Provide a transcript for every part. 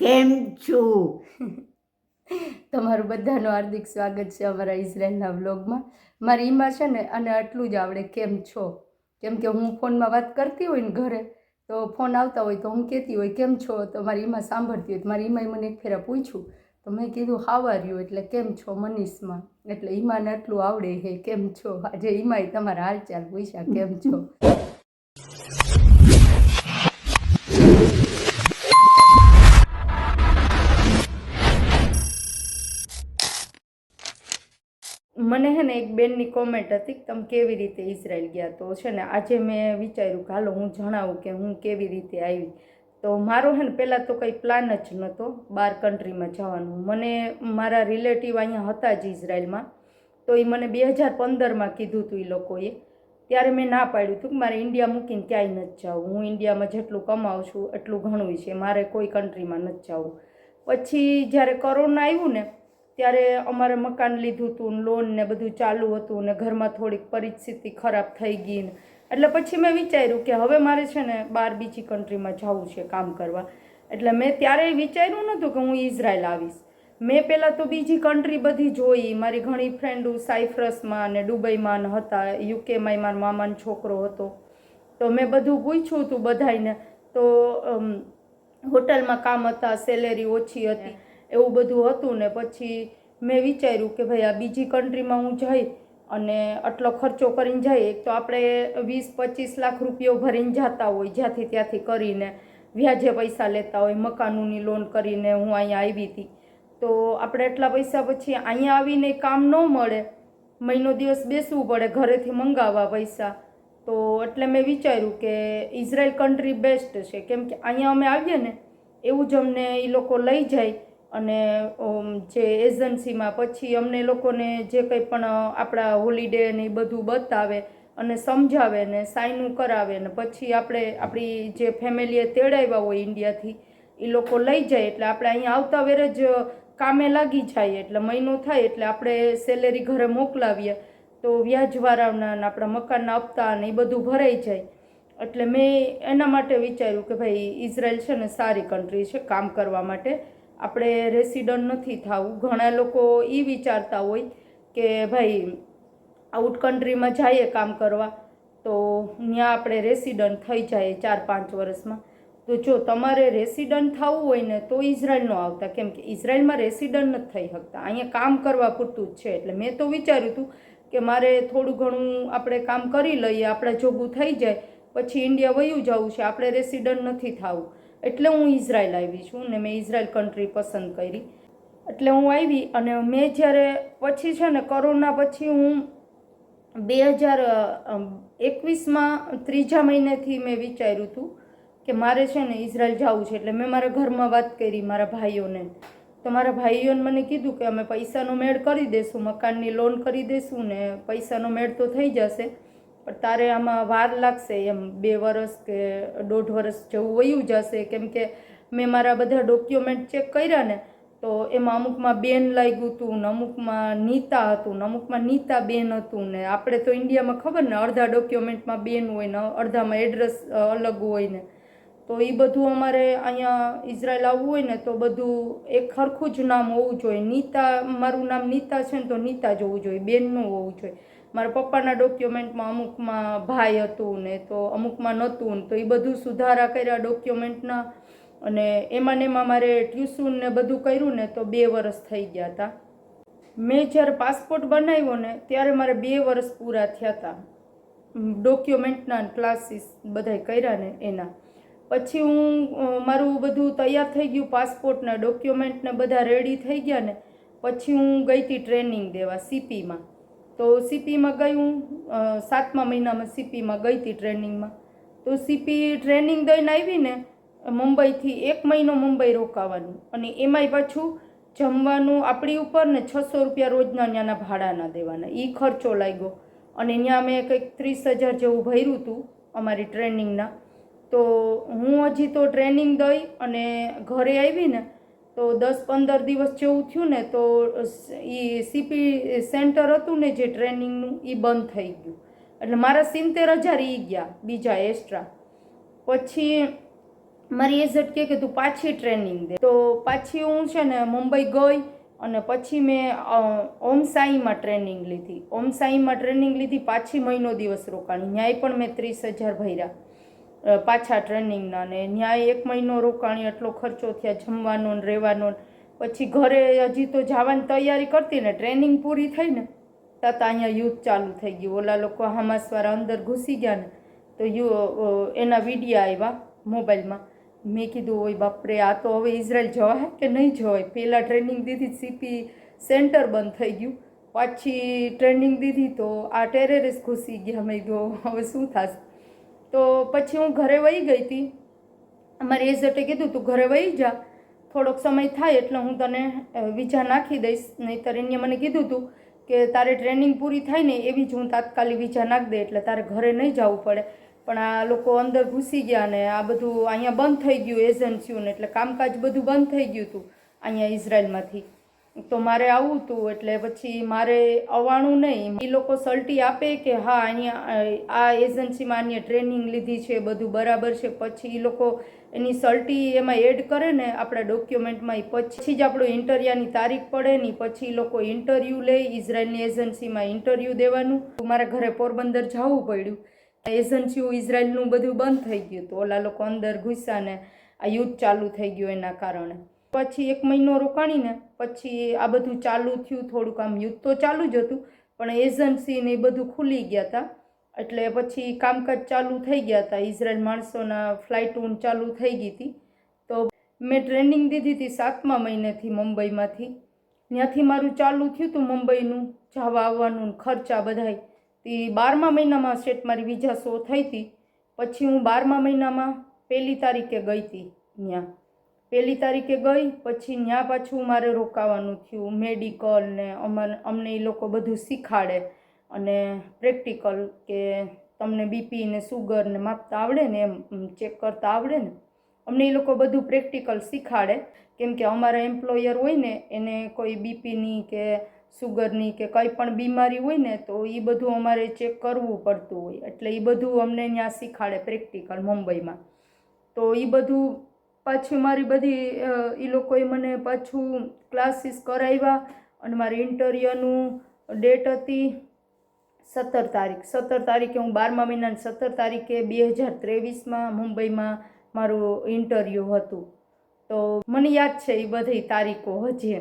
કેમ છો? તમારું બધાનું હાર્દિક સ્વાગત છે અમારા ઇઝરાયલના વ્લોગમાં. મારી ઈમાં છે ને, અને આટલું જ આવડે, કેમ છો? કેમ કે હું ફોનમાં વાત કરતી હોય ને ઘરે, તો ફોન આવતા હોય તો હું કહેતી હોય, કેમ છો? તો મારી ઈમાં સાંભળતી હોય. તો મારી ઈમાએ મને એક ફેરા પૂછ્યું. તો મેં કીધું હાવાર્યું એટલે કેમ છો મનીષમાં? એટલે ઈમાને આટલું આવડે હે, કેમ છો? આજે ઈમાએ તમારા હાલચાલ પૂછ્યા, કેમ છો? મને છે ને એક બેનની કોમેન્ટ હતી કે તમે કેવી રીતે ઇઝરાયલ ગયા તો છે ને આજે મેં વિચાર્યું કે હાલો હું જણાવું કે હું કેવી રીતે આવી. તો મારો છે ને પહેલાં તો કંઈ પ્લાન જ નહોતો બાર કન્ટ્રીમાં જવાનું. મને મારા રિલેટિવ અહીંયા હતા જ ઇઝરાયલમાં. તો એ મને બે હજાર પંદરમાં કીધું હતું એ લોકોએ. ત્યારે મેં ના પાડ્યું હતું કે મારે ઇન્ડિયા મૂકીને ક્યાંય નથી જવું હું ઇન્ડિયામાં જેટલું કમાઉં છું એટલું ઘણું છે. મારે કોઈ કન્ટ્રીમાં નથી જવું પછી જ્યારે કોરોના આવ્યું ને ત્યારે અમારે મકાન લીધું હતું લોન ને બધું ચાલુ હતું ને ઘરમાં થોડીક પરિસ્થિતિ ખરાબ થઈ ગઈ ને. એટલે પછી મેં વિચાર્યું કે હવે મારે છે ને બહાર બીજી કન્ટ્રીમાં જવું છે કામ કરવા. એટલે મેં ત્યારે વિચાર્યું નહોતું કે હું ઇઝરાયલ આવીશ. મેં પહેલાં તો બીજી કન્ટ્રી બધી જોઈ. મારી ઘણી ફ્રેન્ડો સાયફ્રસમાં ને દુબઈમાં હતા. યુકેમાં મારા મામાનો છોકરો હતો. તો મેં બધું પૂછ્યું હતું બધાને તો હોટલમાં કામ હતા સેલેરી ઓછી હતી. એવું બધું હતું ને પછી મેં વિચાર્યું કે ભાઈ આ બીજી કન્ટ્રીમાં હું જઈ અને આટલો ખર્ચો કરીને જઈએ એક તો આપણે વીસ પચીસ લાખ રૂપિયો ભરીને જતા હોય, જ્યાંથી ત્યાંથી કરીને વ્યાજે પૈસા લેતા હોય, મકાનોની લોન કરીને હું અહીંયા આવી હતી. તો આપણે એટલા પૈસા પછી અહીંયા આવીને કામ ન મળે, મહિનો દિવસ બેસવું પડે, ઘરેથી મંગાવવા પૈસા. તો એટલે મેં વિચાર્યું કે ઇઝરાયલ કન્ટ્રી બેસ્ટ છે, કેમ કે અહીંયા અમે આવીએ ને, એવું જ અમને એ લોકો લઈ જાય અને જે એજન્સીમાં પછી અમને લોકોને જે કંઈ પણ આપણા હોલિડે ને એ બધું બતાવે અને સમજાવે ને સાઈનું કરાવે ને પછી આપણે આપણી જે ફેમિલીએ તેડાવ્યા હોય ઇન્ડિયાથી એ લોકો લઈ જાય એટલે આપણે અહીંયા આવતા વેરે જ કામે લાગી જાય એટલે મહિનો થાય એટલે આપણે સેલેરી ઘરે મોકલાવીએ તો વ્યાજવાળાના આપણા મકાનના હપ્તા ને એ બધું ભરાઈ જાય. એટલે મેં એના માટે વિચાર્યું કે ભાઈ ઇઝરાયલ છે ને સારી કન્ટ્રી છે કામ કરવા માટે. આપણે રેસિડન્ટ નથી થવું. ઘણા લોકો એ વિચારતા હોય કે ભાઈ, આઉટ કન્ટ્રીમાં જઈએ કામ કરવા, તો ત્યાં આપણે રેસિડન્ટ થઈ જાય ચાર પાંચ વર્ષમાં. તો જો તમારે રેસિડન્ટ થવું હોય ને, તો ઇઝરાયલ ન આવતા. કેમ કે ઇઝરાયલમાં રેસિડન્ટ નથી થઈ શકતા. અહીંયા કામ કરવા પૂરતું જ છે. એટલે મેં તો વિચાર્યું હતું કે મારે થોડું ઘણું આપણે કામ કરી લઈએ, આપણે જોગું થઈ જાય, પછી ઇન્ડિયા વયું જવું છે. આપણે રેસિડન્ટ નથી થવું. એટલે હું ઇઝરાયલ આવી છું ને મેં ઇઝરાયલ કન્ટ્રી પસંદ કરી. એટલે હું આવી અને મેં જ્યારે પછી છે ને કોરોના પછી હું બે હજાર એકવીસમાં ત્રીજા મહિનેથી મેં વિચાર્યું હતું કે મારે છે ને ઇઝરાયલ જવું છે. એટલે મેં મારા ઘરમાં વાત કરી મારા ભાઈઓને. તો મારા ભાઈઓને મને કીધું કે અમે પૈસાનો મેળ કરી દઈશું મકાનની લોન કરી દઈશું ને પૈસાનો મેળ તો થઈ જશે. પણ તારે આમાં વાર લાગશે એમ બે વર્ષ કે દોઢ વર્ષ જેવું વયું જશે. કેમ કે મેં મારા બધા ડોક્યુમેન્ટ ચેક કર્યા ને, તો એમાં અમુકમાં બેન લાગ્યું હતું ને, અમુકમાં નીતા હતું ને, અમુકમાં નીતા બેન હતું ને. આપણે તો ઇન્ડિયામાં ખબર ને, અડધા ડોક્યુમેન્ટમાં બેન હોય ને, અડધામાં એડ્રેસ અલગ હોય ને. તો એ બધું અમારે અહીંયા ઇઝરાયલ આવવું હોય ને, તો બધું એક સરખું જ નામ હોવું જોઈએ. નીતા, મારું નામ નીતા છે ને, તો નીતા જ હોવું જોઈએ. બેનનું હોવું જોઈએ. મારા પપ્પાના ડોક્યુમેન્ટમાં અમુકમાં ભાઈ હતું ને તો અમુકમાં નહોતું ને તો એ બધું સુધારા કર્યા ડોક્યુમેન્ટના અને એમાં ને એમાં મારે ટ્યુશન ને બધું કર્યું ને તો બે વર્ષ થઈ ગયા હતા મેં જ્યારે પાસપોર્ટ બનાવ્યો ને ત્યારે મારે બે વર્ષ પૂરા થયા હતા ડોક્યુમેન્ટના ક્લાસીસ બધાય કર્યા ને એના. પછી હું મારું બધું તૈયાર થઈ ગયું પાસપોર્ટના ડોક્યુમેન્ટને બધા રેડી થઈ ગયા ને. પછી હું ગઈ હતી ટ્રેનિંગ દેવા સીપીમાં તો સીપીમાં અ, સાતમા મહિનામાં સીપીમાં ગઈ હતી ટ્રેનિંગમાં. તો સીપી ટ્રેનિંગ દઈને આવીને મુંબઈથી એક મહિનો મુંબઈ રોકાવાનું અને એમાંય પાછું જમવાનું આપણી ઉપર ને છસો રૂપિયા રોજના ત્યાંના ભાડાના દેવાના. એ ખર્ચો લાગ્યો. અને ત્યાં મેં કંઈક ત્રીસ હજાર જેવું ભર્યું હતું અમારી ટ્રેનિંગના. તો હું હજી તો ટ્રેનિંગ દઈ અને ઘરે આવી ને તો દસ પંદર દિવસ જેવું થયું ને તો એ સીપી સેન્ટર હતું ને જે ટ્રેનિંગનું એ બંધ થઈ ગયું. એટલે મારા સિત્તેર હજાર એ ગયા, બીજા એક્સ્ટ્રા. પછી મારી એઝટ કે, તું પાછી ટ્રેનિંગ દે. તો પાછી હું છે ને મુંબઈ ગઈ અને પછી મેં ઓમ સાઈમાં ટ્રેનિંગ લીધી. ઓમ સાઈમાં ટ્રેનિંગ લીધી, પાછી મહિનો દિવસ રોકાણી. ન્યાય પણ મેં ત્રીસ હજાર ભર્યા. પાછા ટ્રેનિંગના ને ન્યાય એક મહિનો રોકાણી, એટલો ખર્ચો થયા, જમવાનો ને રહેવાનો. પછી ઘરે હજી તો જવાની તૈયારી કરતી ને, ટ્રેનિંગ પૂરી થઈ ને, તાતા અહીંયા યુદ્ધ ચાલુ થઈ ગયું. ઓલા લોકો હમાસવાળા અંદર ઘૂસી ગયા ને, તો યુ એના વિડીયા આવ્યા મોબાઈલમાં. મેં કીધું, ઓય બાપરે, આ તો હવે ઇઝરાયલ જવાય કે નહીં જવાય? પહેલાં ટ્રેનિંગ દીધી સીપી સેન્ટર બંધ થઈ ગયું. પાછી ટ્રેનિંગ દીધી તો આ ટેરરિસ્ટ ઘૂસી ગયા. મેં કીધું, હવે શું થશે? તો પછી હું ઘરે વહી ગઈ હતી. અમારી એજન્ટે કીધું તું ઘરે વહી જા. થોડોક સમય થાય એટલે હું તને વિઝા નાખી દઈશ. નહીંતર એને મને કીધું હતું કે તારે ટ્રેનિંગ પૂરી થાય ને એવી જ હું તાત્કાલિક વિઝા નાખી દે એટલે તારે ઘરે નહીં જવું પડે. પણ આ લોકો અંદર ઘૂસી ગયા ને આ બધું અહીંયા બંધ થઈ ગયું, એજન્સીઓને એટલે કામકાજ બધું બંધ થઈ ગયું હતું અહીંયા ઇઝરાયલમાંથી. તો મારે આવવું હતું એટલે પછી મારે આવવાનું નહીં. એ લોકો સલ્ટી આપે કે હા, અહીંયા આ એજન્સીમાં અહીંયા ટ્રેનિંગ લીધી છે, બધું બરાબર છે. પછી એ લોકો એની સલ્ટી એમાં એડ કરે ને આપણા ડોક્યુમેન્ટમાં એ પછી જ આપણું ઇન્ટરવ્યુની તારીખ પડે ને પછી એ લોકો ઇન્ટરવ્યૂ લે, ઇઝરાયલની એજન્સીમાં ઇન્ટરવ્યૂ દેવાનું. મારા ઘરે પોરબંદર જવું પડ્યું. એજન્સીઓ ઇઝરાયલનું બધું બંધ થઈ ગયું તો ઓલા લોકો અંદર ઘૂસ્યા ને આ યુદ્ધ ચાલુ થઈ ગયું એના કારણે. પછી એક મહિનો રોકાણીને પછી આ બધું ચાલુ થયું, થોડુંક આમ યુદ્ધ તો ચાલુ જ હતું, પણ એજન્સી ને એ બધું ખુલી ગયા હતા એટલે પછી કામકાજ ચાલુ થઈ ગયા હતા ઇઝરાયલ માણસોના ફ્લાઇટો ચાલુ થઈ ગઈ હતી તો મેં ટ્રેનિંગ દીધી હતી સાતમા મહિનેથી મુંબઈમાંથી. ત્યાંથી મારું ચાલુ થયું હતું મુંબઈનું, જવા આવવાનું, ખર્ચા બધાય. તે બારમા મહિનામાં સેટ મારી વિઝા શો થઈ હતી પછી હું બારમા મહિનામાં પહેલી તારીખે ગઈ હતી ત્યાં. પહેલી તારીખે ગઈ, પછી ત્યાં પાછું મારે રોકાવાનું થયું. મેડિકલ ને અમાર અમને એ લોકો બધું શીખાડે અને પ્રેક્ટિકલ કે તમને બીપી ને સુગર ને માપતા આવડે ને એમ ચેક કરતા આવડે ને. અમને એ લોકો બધું પ્રેક્ટિકલ શીખાડે. કેમ કે અમારા એમ્પ્લોયર હોય ને, એને કોઈ બીપીની કે સુગરની કે કંઈ પણ બીમારી હોય ને, તો એ બધું અમારે ચેક કરવું પડતું હોય. એટલે એ બધું અમને ત્યાં શીખાડે પ્રેક્ટિકલ મુંબઈમાં. તો એ બધું પાછું મારી બધી એ લોકોએ મને પાછું ક્લાસીસ કરાવ્યા અને મારી ઇન્ટરવ્યૂનું ડેટ હતી સત્તર તારીખ. સત્તર તારીખે હું બારમા મહિનાની સત્તર તારીખે બે હજાર ત્રેવીસમાં મુંબઈમાં મારું ઇન્ટરવ્યૂ હતું. તો મને યાદ છે એ બધી તારીખો હજી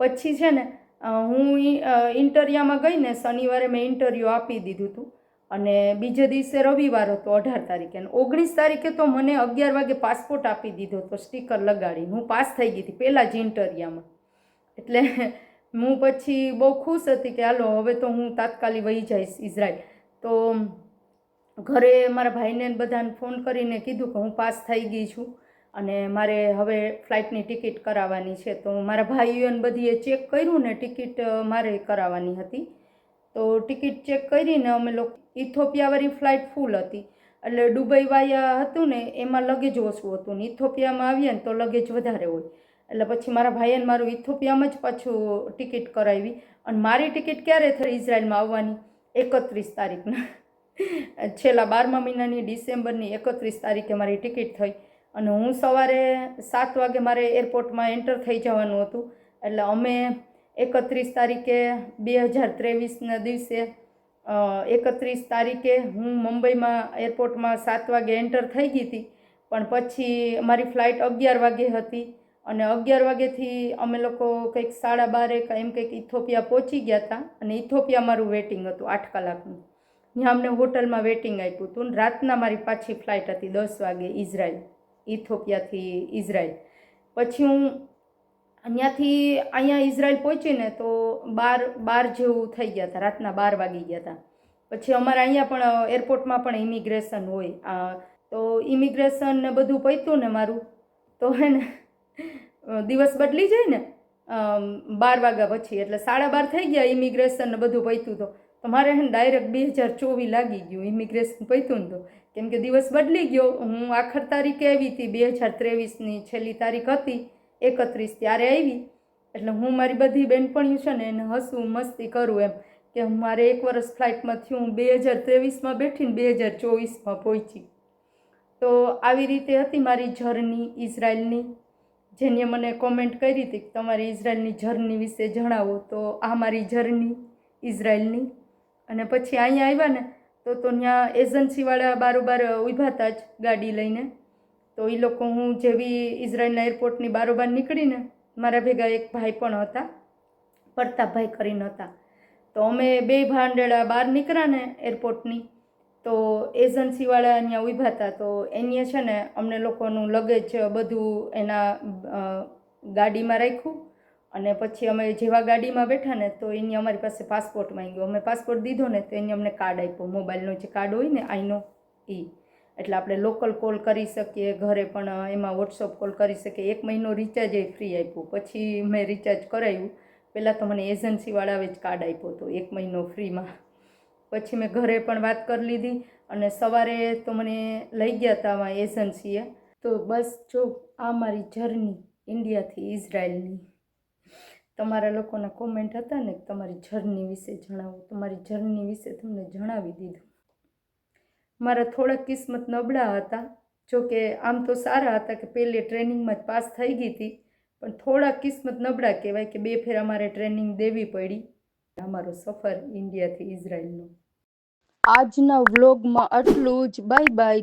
પછી છે ને હું ઇન્ટરવ્યુમાં ગઈ ને શનિવારે મેં ઇન્ટરવ્યૂ આપી દીધું હતું. અને બીજે દિવસે રવિવાર હતો અઢાર તારીખે. અને ઓગણીસ તારીખે તો મને અગિયાર વાગે પાસપોર્ટ આપી દીધો હતો, સ્ટીકર લગાડી. હું પાસ થઈ ગઈ હતી પહેલાં જ ઇન્ટરિયામાં. એટલે હું પછી બહુ ખુશ હતી કે હાલો, હવે તો હું તાત્કાલિક વહી જઈશ ઇઝરાયલ. તો ઘરે મારા ભાઈને બધાને ફોન કરીને કીધું કે હું પાસ થઈ ગઈ છું અને મારે હવે ફ્લાઇટની ટિકિટ કરાવવાની છે. તો મારા ભાઈઓને બધીએ ચેક કર્યું ને ટિકિટ મારે કરાવવાની હતી. તો ટિકિટ ચેક કરીને અમે લોકો ઇથોપિયાવાળી ફ્લાઇટ ફૂલ હતી. એટલે દુબઈ વાયા હતું ને, એમાં લગેજ ઓછું હતું. ને ઇથોપિયામાં આવીએ ને તો લગેજ વધારે હોય. એટલે પછી મારા ભાઈએ મારું ઇથોપિયામાં જ પાછું ટિકિટ કરાવી. અને મારી ટિકિટ ક્યારે થઈ? ઇઝરાયલમાં આવવાની. એકત્રીસ તારીખના. છેલ્લા બારમા મહિનાની ડિસેમ્બરની એકત્રીસ તારીખે મારી ટિકિટ થઈ. અને હું સવારે સાત વાગે મારે એરપોર્ટમાં એન્ટર થઈ જવાનું હતું. એટલે અમે એકત્રીસ તારીખે બે હજાર ત્રેવીસના દિવસે એકત્રીસ તારીખે હું મુંબઈમાં એરપોર્ટમાં સાત વાગે એન્ટર થઈ ગઈ હતી. પણ પછી મારી ફ્લાઇટ અગિયાર વાગે હતી અને અગિયાર વાગેથી અમે લોકો કંઈક સાડા બારે એમ કંઈક ઇથોપિયા પહોંચી ગયા હતા અને ઇથોપિયા મારું વેટિંગ હતું આઠ કલાકનું. ત્યાં અમને હોટલમાં વેટિંગ આપ્યું હતું રાતના મારી પાછી ફ્લાઇટ હતી દસ વાગે ઇઝરાયલ ઇથોપિયાથી ઇઝરાયલ પછી હું ત્યાંથી અહીંયા ઇઝરાયલ પહોંચીને તો બાર બાર જેવું થઈ ગયા હતા, રાતના બાર વાગી ગયા હતા. પછી અમારે અહીંયા પણ એરપોર્ટમાં પણ ઇમિગ્રેશન હોય. તો ઇમિગ્રેશન ને બધું પત્યું ને મારું. તો હે ને દિવસ બદલી જાય ને બાર વાગ્યા પછી, એટલે સાડા બાર થઈ ગયા ઇમિગ્રેશન ને બધું પત્યું તો. તમારે મારે હે ડાયરેક્ટ બે હજાર ચોવીસ લાગી ગયું ઇમિગ્રેશન પત્યું ને તો. કેમ કે દિવસ બદલી ગયો. હું આખર તારીખે આવી હતી, બે હજાર ત્રેવીસની છેલ્લી તારીખ હતી. એકત્રીસ ત્યારે આવી. એટલે હું મારી બધી બહેનપણીઓ છે ને એને હસવું મસ્તી કરું એમ. કે મારે એક વર્ષ ફ્લાઇટમાં થયું, હું બે હજાર ત્રેવીસમાં બેઠીને બે હજાર ચોવીસમાં પહોંચી. તો આવી રીતે હતી મારી જર્ની ઇઝરાયલની. જેને મને કોમેન્ટ કરી હતી કે તમારી ઇઝરાયલની જર્ની વિશે જણાવો. તો આ મારી જર્ની ઇઝરાયલની. અને પછી અહીંયા આવ્યા ને, તો તો ત્યાં એજન્સીવાળા બારોબાર ઊભા હતા જ ગાડી લઈને. તો એ લોકો હું જેવી ઇઝરાયલના એરપોર્ટની બારોબાર નીકળીને મારા ભેગા એક ભાઈ પણ હતા પ્રતાપભાઈ કરીને હતા. તો અમે બે ભાંડેડા બહાર નીકળ્યા ને એરપોર્ટની તો એજન્સીવાળા અહીંયા ઊભા હતા. તો એની છે ને અમને લોકોનું લગેજ બધું એના ગાડીમાં રાખ્યું અને પછી અમે જેવા ગાડીમાં બેઠા ને તો એની અમારી પાસે પાસપોર્ટ માંગ્યો. અમે પાસપોર્ટ દીધો ને તો એને અમને કાર્ડ આપ્યો. મોબાઈલનો જે કાર્ડ હોય ને આઈનો એ એટલે આપણે લોકલ કોલ કરી શકીએ, ઘરે પણ એમાં વોટ્સઅપ કોલ કરી શકીએ. એક મહિનો રિચાર્જ એ ફ્રી આપ્યું. પછી મેં રિચાર્જ કરાવ્યું પહેલાં તો મને એજન્સીવાળાએ જ કાર્ડ આપ્યો હતો, એક મહિનો ફ્રીમાં પછી મેં ઘરે પણ વાત કરી લીધી અને સવારે તો મને લઈ ગયા હતા એજન્સીએ તો બસ જો, આ મારી જર્ની ઇન્ડિયાથી ઇઝરાયલની તમારા લોકોના કોમેન્ટ હતા ને, તમારી જર્ની વિશે જણાવો. તમારી જર્ની વિશે તમને જણાવી દીધું. મારા થોડાક કિસ્મત નબળા હતા. જો કે આમ તો સારા હતા કે પહેલે ટ્રેનિંગમાં જ પાસ થઈ ગઈ હતી. પણ થોડાક કિસ્મત નબળા કહેવાય કે બે ફેર અમારે ટ્રેનિંગ દેવી પડી. અમારો સફર ઇન્ડિયાથી ઇઝરાયલનો. આજના વ્લોગમાં આટલું જ. Bye bye.